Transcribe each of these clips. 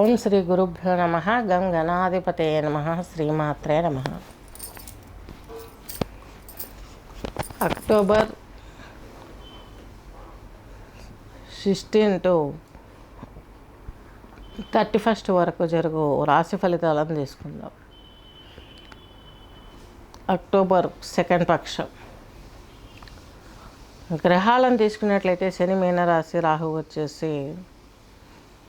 ఓం శ్రీ గురుభ్యో నమ. గం గణాధిపతే నమ. శ్రీమాత్రే నమ. October sixteen to thirty first వరకు జరుగు రాశి ఫలితాలను తీసుకుందాం. అక్టోబర్ సెకండ్ పక్షం. గ్రహాలను తీసుకున్నట్లయితే శని మీనరాశి రాహు వచ్చేసి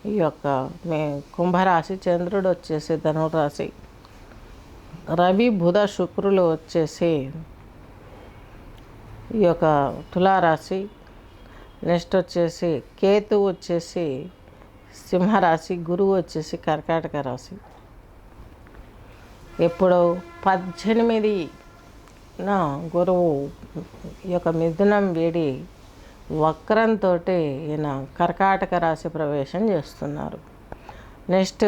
ఈ యొక్క మే కుంభరాశి చంద్రుడు వచ్చేసి ధనురాశి రవి బుధ శుక్రులు వచ్చేసి ఈ యొక్క తులారాశి. నెక్స్ట్ వచ్చేసి కేతు వచ్చేసి సింహరాశి గురువు వచ్చేసి కర్కాటక రాశి. ఎప్పుడు పద్దెనిమిది నా గురువు ఈ యొక్క మిథునం వేడి వక్రంతో ఈయన కర్కాటక రాశి ప్రవేశం చేస్తున్నారు. నెక్స్ట్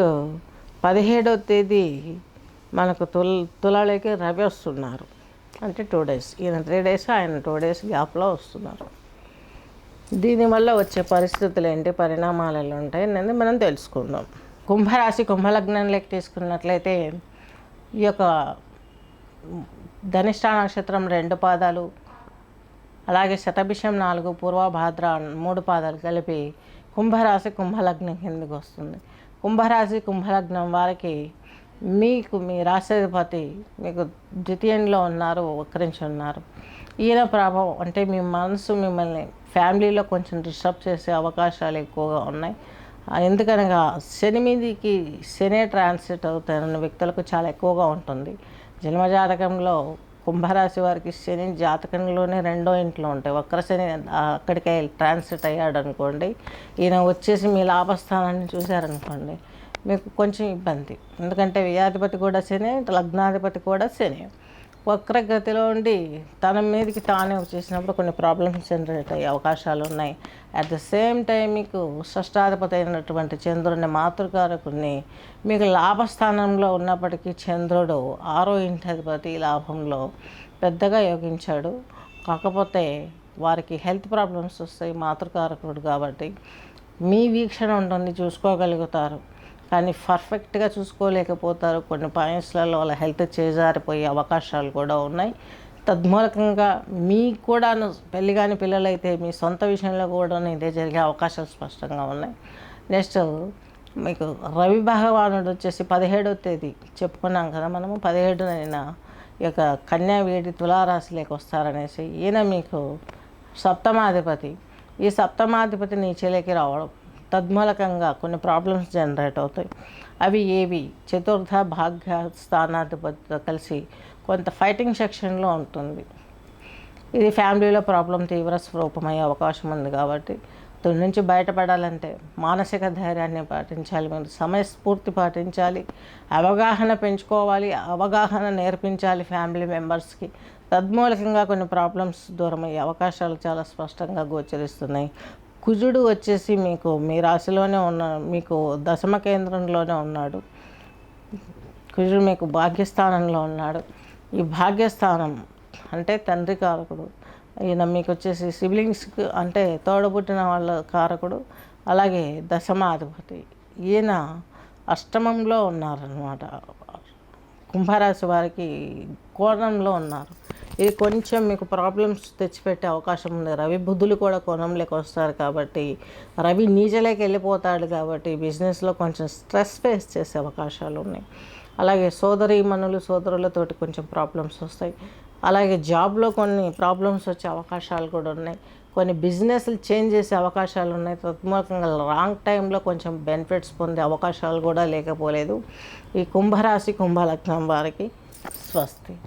పదిహేడవ తేదీ మనకు తుల తులలోకి రవి వస్తున్నారు. అంటే టూ డేస్ ఈయన త్రీ డేస్ ఆయన టూ డేస్ గ్యాప్లో వస్తున్నారు. దీనివల్ల వచ్చే పరిస్థితులు ఏంటి పరిణామాలు ఎలా ఉంటాయి అనేది మనం తెలుసుకుందాం. కుంభరాశి కుంభలగ్నంలోకి తీసుకున్నట్లయితే ఈ యొక్క ధనిష్ట నక్షత్రం రెండు పాదాలు అలాగే శతభిషం నాలుగు పూర్వభాద్ర మూడు పాదాలు కలిపి కుంభరాశి కుంభలగ్నం కిందకు వస్తుంది. కుంభరాశి కుంభలగ్నం వారికి మీకు మీ రాష్ట్రాధిపతి మీకు ద్వితీయంలో ఉన్నారు వక్రించి ఉన్నారు. ఈయన ప్రభావం అంటే మీ మనసు మిమ్మల్ని ఫ్యామిలీలో కొంచెం డిస్టర్బ్ చేసే అవకాశాలు ఎక్కువగా ఉన్నాయి. ఎందుకనగా శని మీదికి శని ట్రాన్సిట్ అవుతున్న వ్యక్తులకు చాలా ఎక్కువగా ఉంటుంది. జన్మజాతకంలో కుంభరాశి వారికి శని జాతకంలోనే రెండో ఇంట్లో ఉంటాయి. వక్ర శని అక్కడికే ట్రాన్సిట్ అయ్యాడు అనుకోండి. ఈయన వచ్చేసి మీ లాభస్థానాన్ని చూశారనుకోండి మీకు కొంచెం ఇబ్బంది. ఎందుకంటే వ్యయాధిపతి కూడా శని లగ్నాధిపతి కూడా శని. వక్రగతిలో ఉండి తన మీదకి తానే వచ్చేసినప్పుడు కొన్ని ప్రాబ్లమ్స్ జనరేట్ అయ్యే అవకాశాలు ఉన్నాయి. అట్ ద సేమ్ టైం మీకు షష్టాధిపతి అయినటువంటి చంద్రుని మాతృకారకుని మీకు లాభస్థానంలో ఉన్నప్పటికీ చంద్రుడు ఆరో ఇంటి అధిపతి లాభంలో పెద్దగా యోగించాడు. కాకపోతే వారికి హెల్త్ ప్రాబ్లమ్స్ వస్తాయి మాతృకారకుడు కాబట్టి మీ వీక్షణ ఉంటుంది చూసుకోగలుగుతారు. కానీ పర్ఫెక్ట్గా చూసుకోలేకపోతారు. కొన్ని పాయింట్స్లలో వాళ్ళ హెల్త్ చేజారిపోయే అవకాశాలు కూడా ఉన్నాయి. తద్మూలకంగా మీకు కూడా పెళ్ళి కాని పిల్లలైతే మీ సొంత విషయంలో కూడా ఇదే జరిగే అవకాశాలు స్పష్టంగా ఉన్నాయి. నెక్స్ట్ మీకు రవి భగవానుడు వచ్చేసి పదిహేడవ తేదీ చెప్పుకున్నాం కదా మనము. పదిహేడునైనా ఈ యొక్క కన్యా వేడి తులారాశిలోకి వస్తారనేసి ఈయన మీకు సప్తమాధిపతి. ఈ సప్తమాధిపతి నీచలేకి రావడం తద్మూలకంగా కొన్ని ప్రాబ్లమ్స్ జనరేట్ అవుతాయి. అవి ఏవి? చతుర్థ భాగ్య స్థానాధిపతితో కలిసి కొంత ఫైటింగ్ సెక్షన్లో ఉంటుంది. ఇది ఫ్యామిలీలో ప్రాబ్లం తీవ్ర స్వరూపమయ్యే అవకాశం ఉంది కాబట్టి దీని నుంచి బయటపడాలంటే మానసిక ధైర్యాన్ని పాటించాలి మీరు సమయస్ఫూర్తి పాటించాలి అవగాహన పెంచుకోవాలి అవగాహన నేర్పించాలి ఫ్యామిలీ మెంబర్స్కి. తద్మూలకంగా కొన్ని ప్రాబ్లమ్స్ దూరమయ్యే అవకాశాలు చాలా స్పష్టంగా గోచరిస్తున్నాయి. కుజుడు వచ్చేసి మీకు మీ రాశిలోనే ఉన్న మీకు దశమ కేంద్రంలోనే ఉన్నాడు. కుజుడు మీకు భాగ్యస్థానంలో ఉన్నాడు. ఈ భాగ్యస్థానం అంటే తండ్రి కారకుడు. ఈయన మీకు వచ్చేసి సిబ్లింగ్స్కి అంటే తోడబుట్టిన వాళ్ళ కారకుడు. అలాగే దశమాధిపతి. ఈయన అష్టమంలో ఉన్నారనమాట కుంభరాశి వారికి కోణంలో ఉన్నారు. ఇది కొంచెం మీకు ప్రాబ్లమ్స్ తెచ్చిపెట్టే అవకాశం ఉంది. రవి బుద్ధులు కూడా కోణంలోకి వస్తారు కాబట్టి రవి నీచలేకి వెళ్ళిపోతాడు కాబట్టి బిజినెస్లో కొంచెం స్ట్రెస్ ఫేస్ చేసే అవకాశాలు ఉన్నాయి. అలాగే సోదరీమణులు సోదరులతోటి కొంచెం ప్రాబ్లమ్స్ వస్తాయి. అలాగే జాబ్లో కొన్ని ప్రాబ్లమ్స్ వచ్చే అవకాశాలు కూడా ఉన్నాయి. కొన్ని బిజినెస్లు చేంజ్ చేసే అవకాశాలు ఉన్నాయి. తత్మూలకంగా రాంగ్ టైంలో కొంచెం బెనిఫిట్స్ పొందే అవకాశాలు కూడా లేకపోలేదు. ఈ కుంభరాశి కుంభలగ్నం వారికి స్వస్తి.